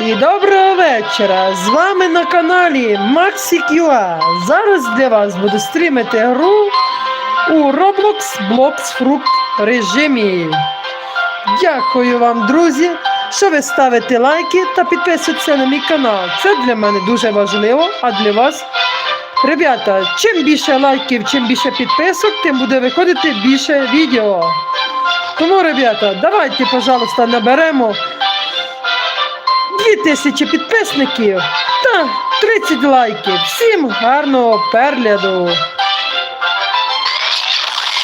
І доброго вечора! З вами на каналі MaxiQA. Зараз для вас буду стрімити гру у Roblox Blocks Fruit режимі. Дякую вам, друзі, що ви ставите лайки та підписуєтеся на мій канал. Це для мене дуже важливо, а для вас. Ребята, чим більше лайків, чим більше підписок, тим буде виходити більше відео. Тому, ребята, давайте, пожалуйста, наберемо 2000 підписників та 30 лайків. Всім гарного перегляду.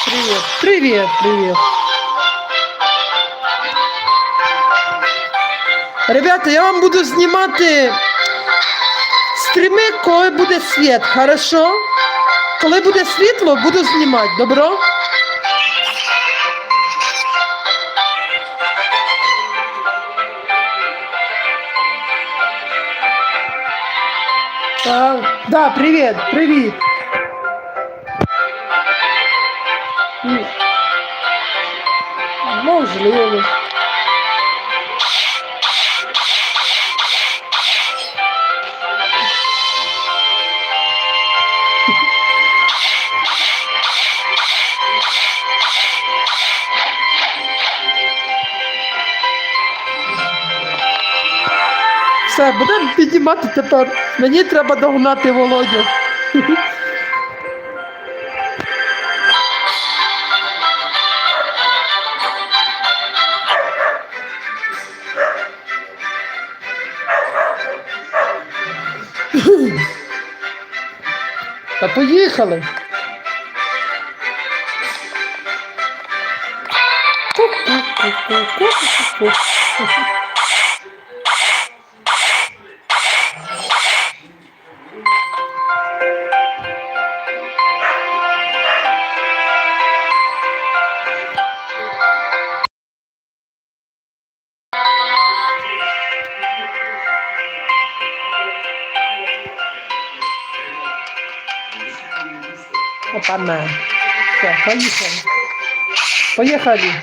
Привіт, привіт, привіт. Ребята, я вам буду знімати стріми, коли буде світ, хорошо? Коли буде світло, буду знімати, добро? Так, да, привіт, привіт. Можливо. Все, будемо піднімати тепер. Мені треба догнати Володю. Та поїхали. Ку-ку-ку-ку-ку-ку-ку. Опана. Все, поїхали. Поїхали.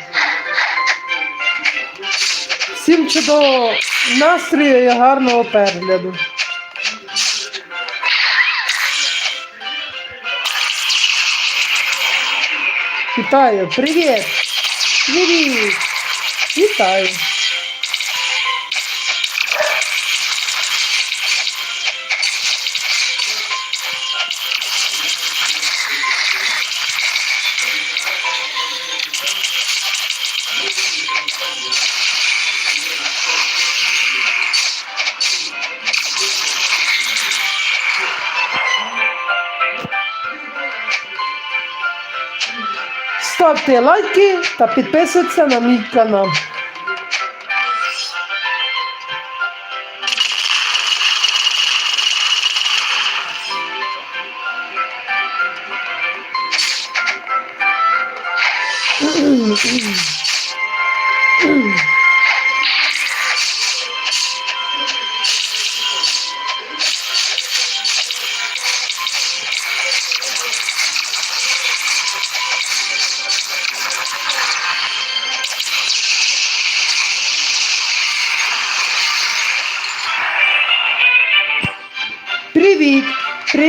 Всім чудового настрою і гарного перегляду. Вітаю, привіт! Привіт! Вітаю! Ставте лайки та підписуйтесь на мій канал.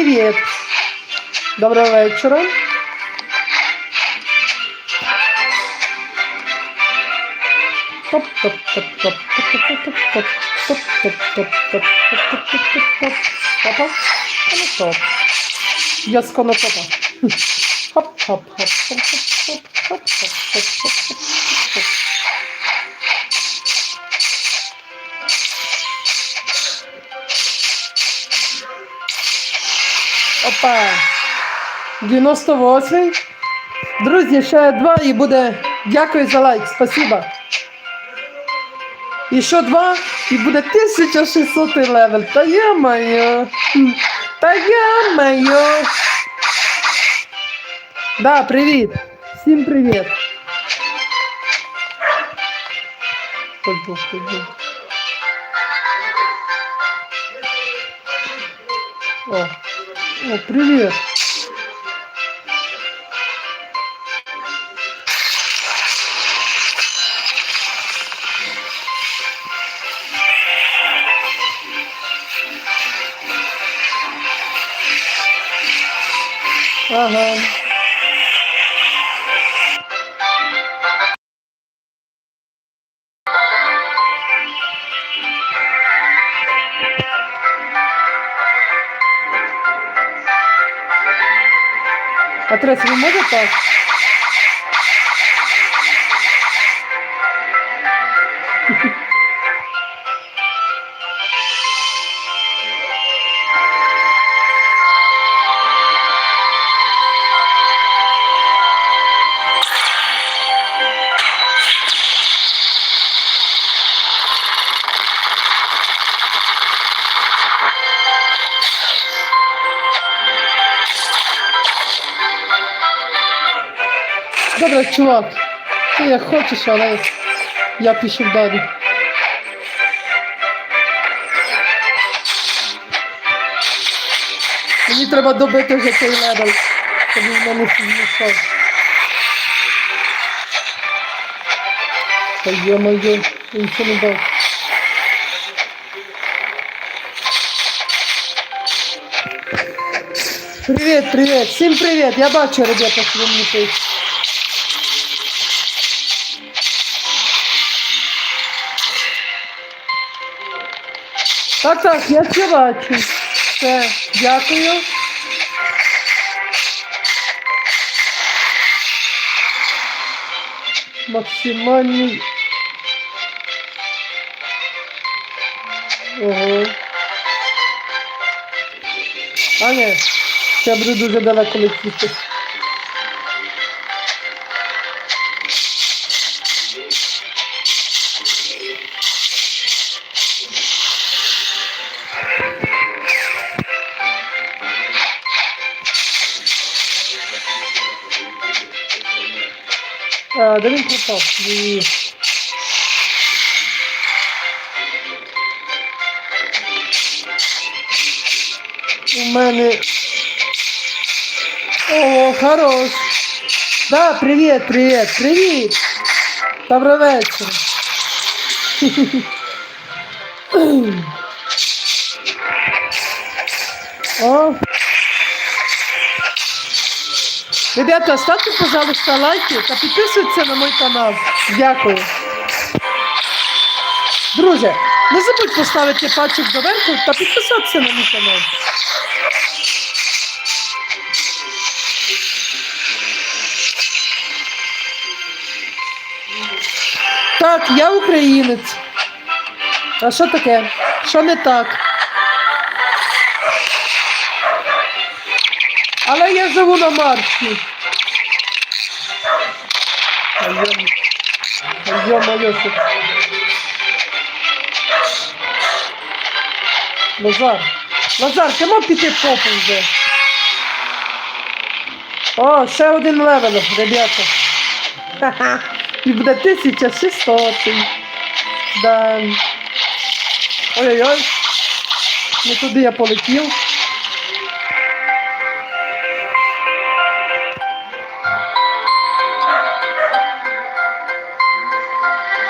Привіт! Доброго вечора. Я з конотопа. Хоп, хоп, Опа. 98. Друзі, ще два і буде. Дякую за лайк. Спасибо. І ще два, і буде 1600 левел. Та я моє. Та я моє. Да, привіт. Всім привіт. О, о, привет! Ага. А ви можете чувак. Ти як хочеш, але я пішов далі. Мені треба добити вже цей левел, щоб він мене знайшов. Та йо-моє, я нічого не дав. Привіт, привіт, всім привіт, я бачу, ребята, що ви мені пишете. Так, так, я все бачу. Все, дякую. Максимальний. Ого. А ні, я буду дуже далеко летіти. Ні. У мене. О, хорош. Да, привіт, привіт, привіт. Добрий вечір. О. Ребята, ставьте, пожалуйста, лайки та підписуйтесь на мой канал. Дякую. Друже, не забудь поставити пальчик доверху та підписатися на мій канал. Так, я українець. А що таке? Що не так? Але я живу на Марсі. Йо-моє, що... Ти мав піти попу вже. О, ще один левел, ребята. Ха-ха. І буде 1600. Да. Ой-ой-ой. Не туди я полетів.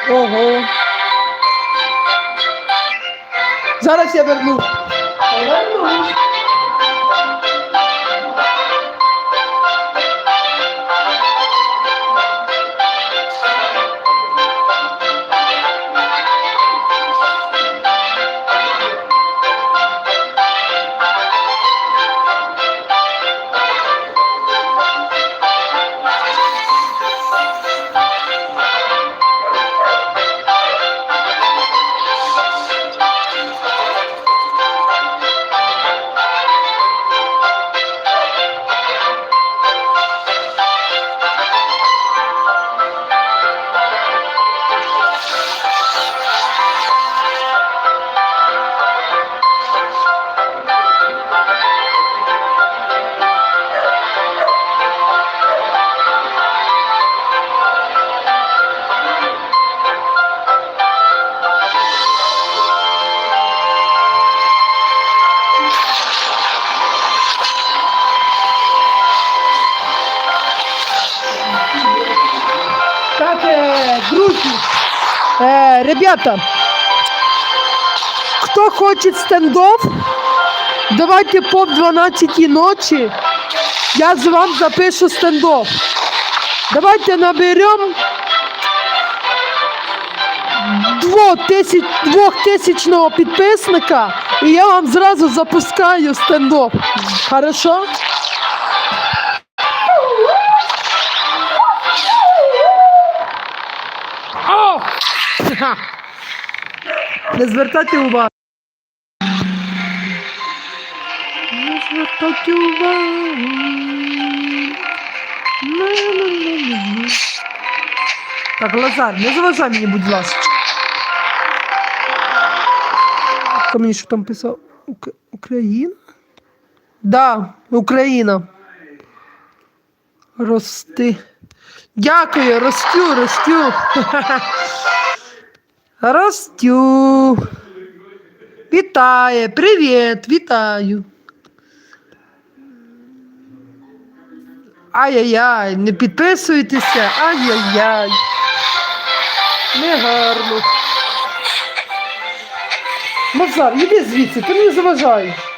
Ого. Зараз я верну. Верну. Ребята, хто хоче стендов, давайте по 12 ночі я з вам запишу стендов. Давайте наберем двохтисяч, двохтисячного підписника, і я вам зразу запускаю стендоп. Хорошо? Ха! Не звертайте увагу. Не звертайте увагу. Так, Лазар, не заважай мені, будь ласка. Хто мені що там писав? Ук- Україна? Да, Україна. Рости. Дякую, ростю, ростю. Ростю. Вітає, привіт, вітаю. Ай-яй-яй, не підписуйтеся. Ай-яй-яй. Негарно. Мазар, іди звідси, ти мені заважаєш.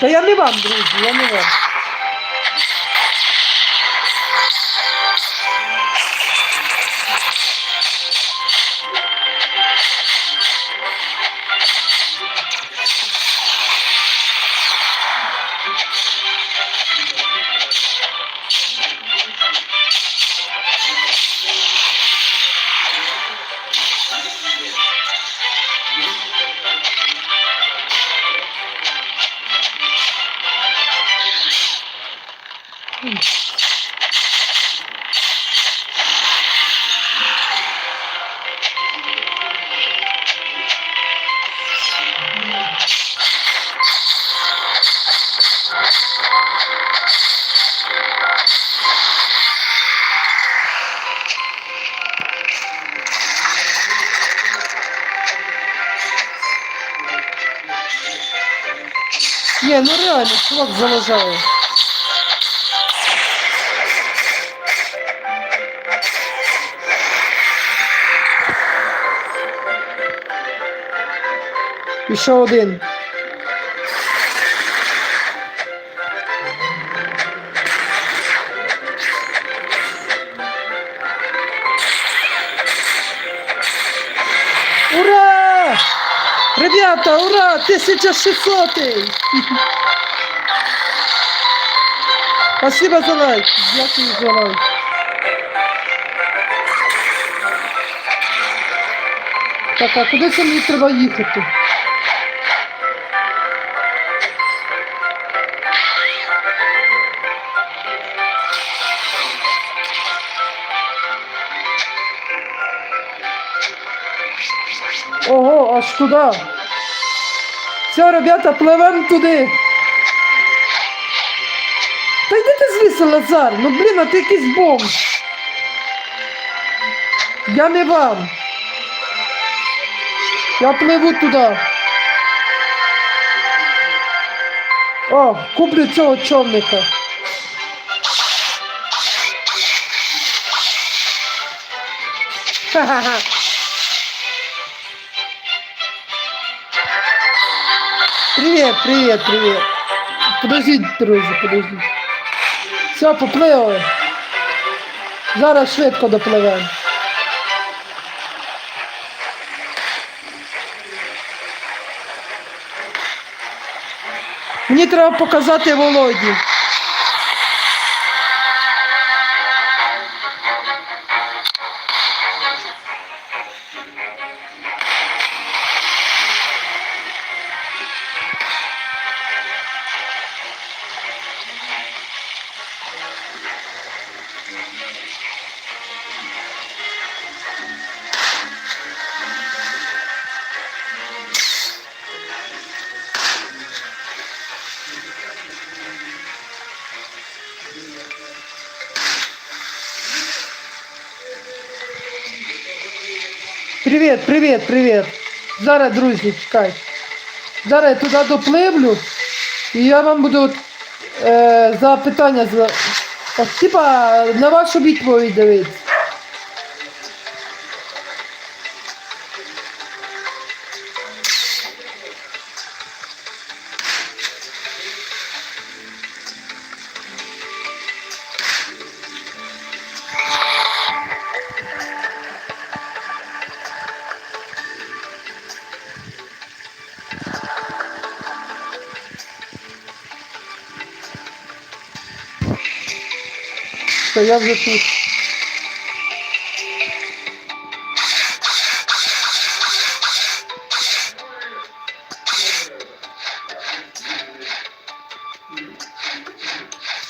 Та я не Ні, ну реально, чувак заважає. І ще один. Ура! Ребята, ура! 1600! Спасибо за лайк. Дякую за лайк. Так, а куди це мені треба їхати? Аж туди. Все, ребята, пливем туди. Та йди ти звідси, Лазар. Ну блін, а ти якийсь бомж. Я не вам. Я пливу туди. О, куплю цього човника. Ха-ха-ха. Привет, привет, привет. Подождіть, друзі, подождіть. Все, попливли. Зараз швидко допливемо. Мені треба показати Володі. Привіт, привіт, привіт. Зараз, друзі, чекай. Зараз я туди допливлю, і я вам буду е, запитання Типа на вашу відповідь дивитися. Що я вже тут.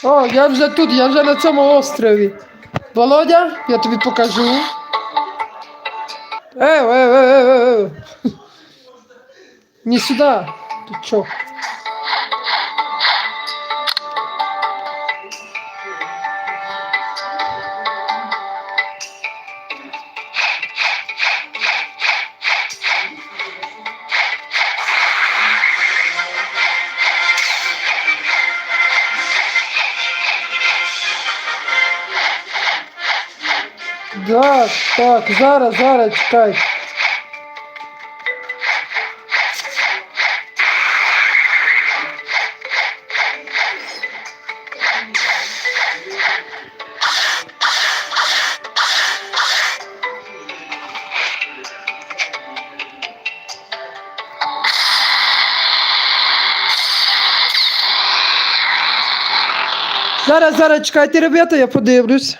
О, я вже тут, я вже на цьому острові. Володя, я тобі покажу. Ев, ев, ев, ев, ев. Не сюди. Тут що? Так, так, зараз, зараз, чекай. Зараз, зараз, чекайте, ребята, я подивлюсь.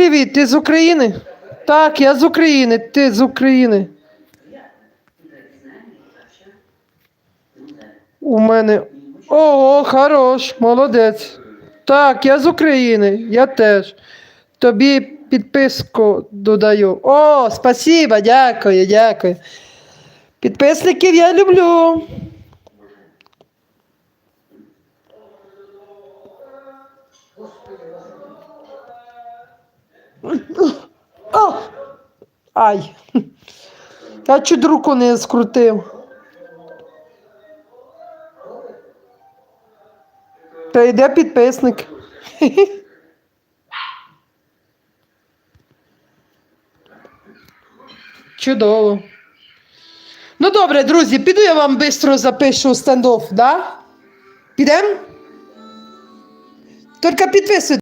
Привіт, ти з України? Так, я з України, ти з України. У мене. О, хорош, молодець. Так, я з України, я теж. Тобі підписку додаю. О, спасибо, дякую, дякую. Підписників я люблю. О! Ай. Я чуть руку не скрутив. Та йде підписник. Чудово. Ну добре, друзі, піду я вам швидко запишу стендоф, да? Підемо? Тільки підписуйтесь.